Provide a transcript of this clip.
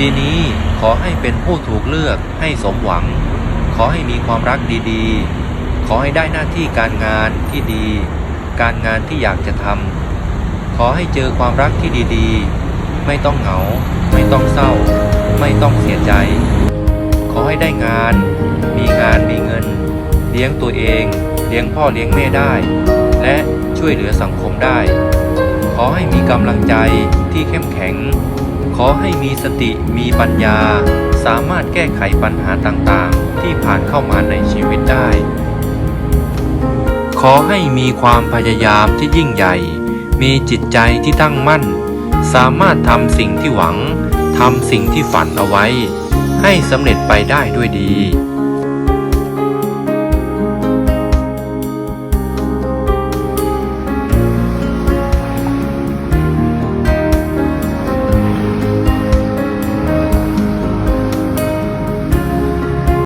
ปีนี้ขอให้เป็นผู้ถูกเลือกให้สมหวัง ขอให้มีความรักดีๆ ขอให้ได้หน้าที่การงานที่ดี การงานที่อยากจะทำขอให้เจอความรักที่ดีๆ ไม่ต้องเหงา ไม่ต้องเศร้า ไม่ต้องเสียใจ ขอให้ได้งาน มีงานมีเงิน เลี้ยงตัวเอง เลี้ยงพ่อเลี้ยงแม่ได้ และช่วยเหลือสังคมได้ ขอให้มีกำลังใจที่เข้มแข็ง ขอให้มีสติมีปัญญา สามารถแก้ไขปัญหาต่างๆ ที่ผ่านเข้ามาในชีวิตได้ ขอให้มีความพยายามที่ยิ่งใหญ่ มีจิตใจที่ตั้งมั่น สามารถทำสิ่งที่หวังทำสิ่งที่ฝันเอาไว้ ให้สำเร็จไปได้ด้วยดี